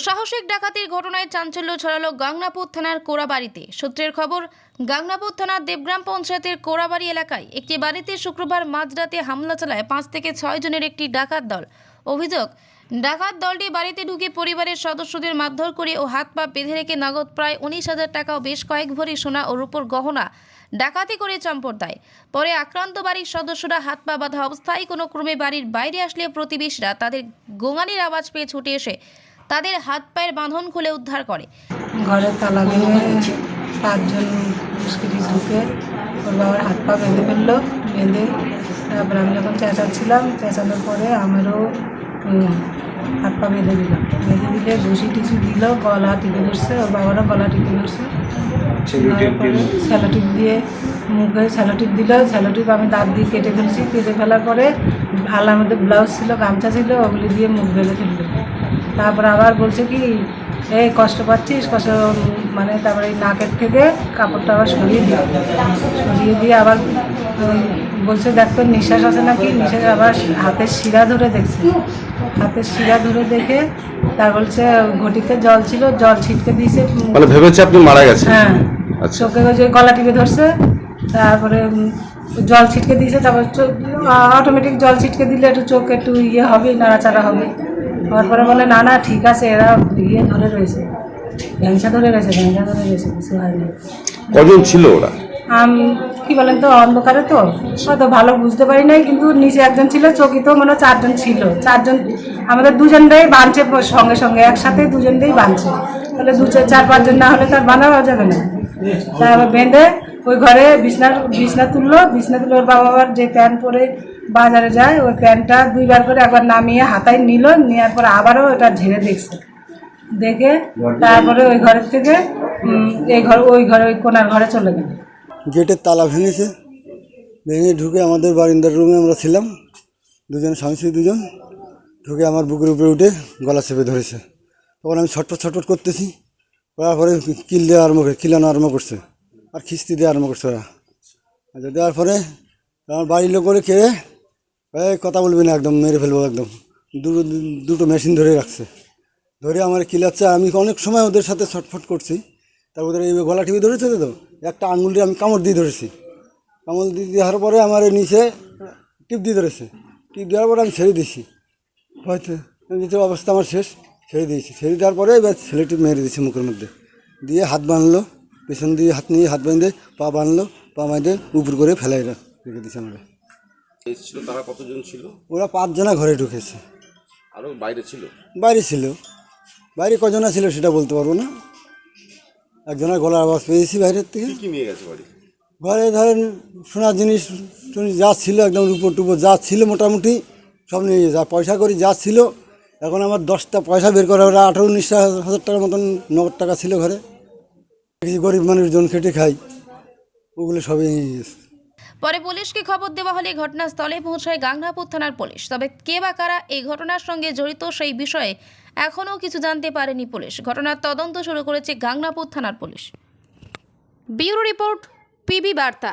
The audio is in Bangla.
দুঃসাহসিক ডাকাতির ঘটনায় চাঞ্চল্য ছড়ালো গাংনাপুর থানার কোড়াবাড়িতে সূত্রের খবর, গাংনাপুর থানার দেবগ্রাম পঞ্চায়েতের কোড়াবাড়ি এলাকায় একটি বাড়িতে শুক্রবার মাঝরাতে হামলা চালায় পাঁচ থেকে ছয় জনের একটি ডাকাত দল। অভিযোগ, ডাকাত দলটি বাড়িতে ঢুকে পরিবারের সদস্যদের মারধর করে ও হাত পা বেঁধে রেখে নগদ প্রায় উনিশ হাজার টাকা ও বেশ কয়েক ভরি সোনা ও রূপর গহনা ডাকাতি করে চম্পট দেয়। পরে আক্রান্ত বাড়ির সদস্যরা হাত পা বাঁধা অবস্থায় কোনো ক্রমে বাড়ির বাইরে আসলে প্রতিবেশীরা তাদের গোঙানির আওয়াজ পেয়ে ছুটে এসে তাদের হাত পায়ের বাঁধন খুলে উদ্ধার করে। ঘরে তালা ভেঙে পাঁচজন মুশকিলি ঢুকে ওর বাবার হাত পা বেঁধে ফেলল বেঁধে তারপরে আমি যখন চেঁচাচ্ছিলাম চেঁচানোর পরে আমারও হাত পা বেঁধে দিল। বেঁধে দিলে ঘুষি টুসি দিল গলা টিপে ধরছে ওর বাবারও গলা টিপে ধরছে। স্যালোটিপ দিয়ে মুখে স্যালোটিপ দিল স্যালোটিপ আমি দাঁত দিয়ে কেটে ফেলছি কেটে ফেলার পরে আলার মধ্যে ব্লাউজ ছিল গামছা ছিল ওগুলি দিয়ে মুখ বেঁধে ফেলল। তারপর আবার বলছে কি এই কষ্ট পাচ্ছিস কষ্ট মানে তারপরে নাকের থেকে কাপড়টা আবার সরিয়ে দিয়ে সরিয়ে দিয়ে আবার বলছে দেখ তোর নিঃশ্বাস আছে নাকি? নিঃশ্বাস আবার হাতের শিরা ধরে দেখছে। হাতের শিরা ধরে দেখে তার বলছে ঘটিতে জল ছিল জল ছিটকে দিয়েছে। মানে ভেবেছে আপনি মারা গেছেন। হ্যাঁ। আচ্ছা। চোখে যে গলা টিপে ধরছে তারপরে জল ছিটকে দিয়েছে তারপর অটোমেটিক জল ছিটকে দিলে একটু চোখ একটু ইয়ে হবে নাড়াচাড়া হবে। তারপরে বলে না না ঠিক আছে এরা ইয়ে ধরে রয়েছে ভ্যাংসা ধরে রয়েছে ভ্যাংসা ধরে রয়েছে কিছু হয়নি কজন ছিল ওরা? আম কি বলেন তো অন্ধকারে তো? হয়তো ভালো বুঝতে পারি নাই কিন্তু নিচে একজন ছিল চকিতেও মনে চারজন ছিল। চারজন আমাদের দুজনটাই বাঁধছে সঙ্গে সঙ্গে একসাথে দুজনটাই বাঁধছে তাহলে দু চার চার পাঁচজন না হলে তার বাঁধা যাবে না। তারপর বেঁধে ওই ঘরে বিছনার বিছনা তুললো বিছনা তুলে ওর বাবা আবার যে প্যান্ট পরে বাজারে যায়, ওই প্যান্টটা দুইবার করে একবার নামিয়ে হাতায় নিল, নেওয়ার পর আবারও ওটা ঝেড়ে দেখছে। দেখে তারপরে ওই ঘরের থেকে এই ঘর, ওই ঘরে, ওই কোনার ঘরে চলে গেল। গেটের তালা ভেঙেছে। ভেঙে ঢুকে আমাদের বারিন্দার রুমে আমরা ছিলাম। দুজন স্বামী দুজন। ঢুকে আমার বুকের উপরে উঠে গলা চেপে ধরেছে। তখন আমি ছটফট ছটফট করতেছি। করার পরে কিল দেওয়া আরম্ভ করে কিলানো আরম্ভ করছে। আর খিস্তি দেওয়া আরম্ভ করছে ওরা। দেওয়ার পরে আমার বাড়ির লোক করে কে এই কথা বলবি না একদম, মেরে ফেলব একদম। দুটো দুটো মেশিন ধরে রাখছে। ধরে আমার কিলাচ্ছে আমি অনেক সময় ওদের সাথে ছটফট করছি। তার ওদের এই গলা টিপে ধরেছে তো একটা আঙুল দিয়ে আমি কামড় দিয়ে ধরেছি। কামড় দিয়ে দেওয়ার পরে আমার নিচে টিপ দিয়ে ধরেছে। টিপ দেওয়ার পরে আমি ছেড়ে দিয়েছি। হয়তো নিচে অবস্থা আমার শেষ, ছেড়ে দিয়েছি। ছেড়ে দেওয়ার পরে এবার ছেলেটি মেরে দিয়েছি মুখের মধ্যে। দিয়ে হাত বাঁধলো, পেছন দিয়ে হাত নিয়ে হাত বাঁধে পা বাঁধলো, পা বাঁধে উপর করে ফেলাই রেখে দিয়েছে আমাকে। ছিল তারা কতজন ছিল? ওরা পাঁচজনা ঘরে ঢুকেছে। আরও বাইরে ছিল? বাইরে ছিল। বাইরে কজনা ছিল সেটা বলতে পারব না। একজনের গলার আওয়াজ পেয়েছি বাইরের থেকে। কি নিয়ে গেছে বাড়ি? ঘরে ধরেন সোনার জিনিস যা ছিল একদম রূপোর টুপো যা ছিল মোটামুটি সব নিয়ে গেছে। আর পয়সা করি যা ছিল এখন আমার দশটা পয়সা বের করা ওরা আঠারো উনিশ হাজার টাকার মতন নগদ টাকা ছিল ঘরে। কিছু গরিব মানুষজন খেটে খাই ওগুলো সবই নিয়ে গেছে। পরে পুলিশকে খবর দেওয়া হলে ঘটনাস্থলে পৌঁছায় গাংনাপুর থানার পুলিশ। তবে কে বা কারা এই ঘটনার সঙ্গে জড়িত সেই বিষয়ে এখনও কিছু জানতে পারেনি পুলিশ। ঘটনার তদন্ত শুরু করেছে গাংনাপুর থানার পুলিশ। ব্যুরো রিপোর্ট, পিবি বার্তা।